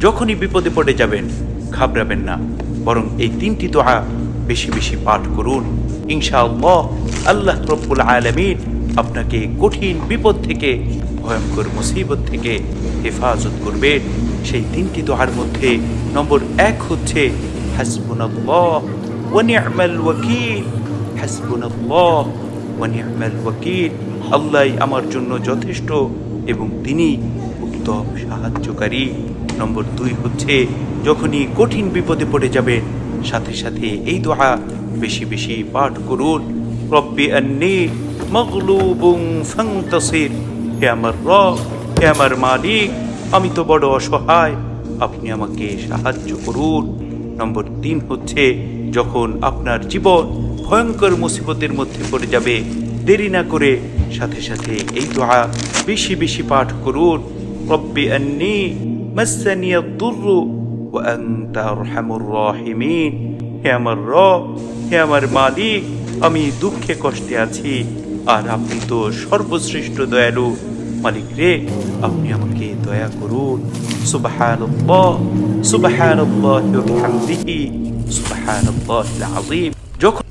যখনই বিপদে পড়ে যাবেন, ঘাবড়াবেন না। বরং এই তিনটি দোয়া বেশি বেশি পাঠ করুন। ইনশাআল্লাহ আল্লাহ রব্বুল আলমিন আপনাকে কঠিন বিপদ থেকে, ভয়ঙ্কর মুসিবত থেকে হেফাজত করবে। সেই তিনটি দোয়ার মধ্যে নম্বর এক হচ্ছে আল্লাহ আমার জন্য যথেষ্ট এবং তিনি উত্তম সাহায্যকারী। নম্বর দুই হচ্ছে, যখনই কঠিন বিপদে পড়ে যাবে সাথে সাথে এই দোয়া বেশি বেশি পাঠ করুন। রব্বি আন্নি মগলুবুং ফান্তাসির। হে আমার রব, হে আমার মালিক, আমি তো বড় অসহায়, আপনি আমাকে সাহায্য করুন। নম্বর তিন হচ্ছে, যখন আপনার জীবন ভয়ঙ্কর মুসিবতের মধ্যে পড়ে যাবে, দেরি না করে সাথে সাথে এই দোয়া বেশি বেশি পাঠ করুন। রব্বি আন্নি মাসানি দুর্রু ওয়া আনতা আরহামুর হে আমার রব, হে আমার মালিক, আমি দুঃখে কষ্টে আছি। আর আপনি তো সর্বশ্রেষ্ঠ দয়ালু। মালিক রে, আপনি আমাকে দয়া করুন। সুবহানাল্লাহ, সুবহানাল্লাহি ওয়া বিহামদিহি, সুবহানাল্লাহিল আযীম। যখন